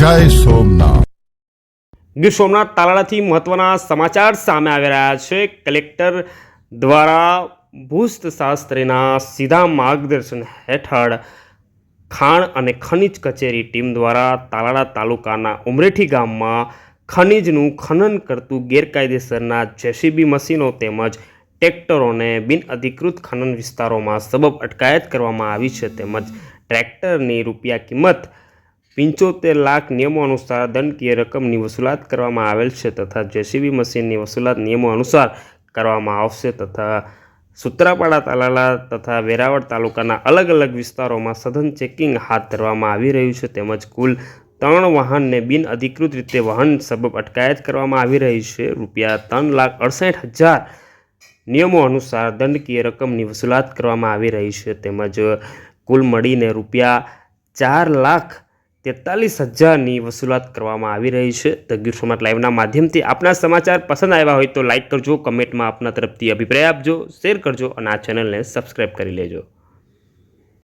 જય સોમનાથ. ગીર સોમનાથ તાલાળાથી મહત્વના સમાચાર સામે આવી રહ્યા છે. કલેક્ટર દ્વારા ભૂસ્ત શાસ્ત્રીના સીધા માર્ગદર્શન હેઠળ ખાણ અને ખનિજ કચેરી ટીમ દ્વારા તાલાળા તાલુકાના ઉમરેઠી ગામમાં ખનિજનું ખનન કરતું ગેરકાયદેસરના જેસીબી મશીનો તેમજ ટ્રેક્ટરોને બિનઅધિકૃત ખનન વિસ્તારોમાં સબબ અટકાયત કરવામાં આવી છે. તેમજ ટ્રેક્ટરની રૂપિયા કિંમત પંચોતેર લાખ નિયમો અનુસાર દંડકીય રકમની વસૂલાત કરવામાં આવેલ છે તથા જેસીબી મશીનની વસૂલાત નિયમો અનુસાર કરવામાં આવશે તથા સુત્રાપાડા તાલાલા તથા વેરાવળ તાલુકાના અલગ અલગ વિસ્તારોમાં સઘન ચેકિંગ હાથ ધરવામાં આવી રહ્યું છે તેમજ કુલ ત્રણ વાહનને બિનઅધિકૃત રીતે વાહન સબબ અટકાયત કરવામાં આવી રહી છે. રૂપિયા ત્રણ લાખ અડસઠ હજાર નિયમો અનુસાર દંડકીય રકમની વસૂલાત કરવામાં આવી રહી છે તેમજ કુલ મળીને રૂપિયા ચાર લાખ તેતાલીસ હજારની વસૂલાત કરવામાં આવી રહી છે. ધ ગીર સોમનાથ લાઈવના માધ્યમથી આપના સમાચાર પસંદ આવ્યા હોય તો લાઇક કરજો, કમેન્ટમાં આપના તરફથી અભિપ્રાય આપજો, શેર કરજો અને આ ચેનલને સબસ્ક્રાઈબ કરી લેજો.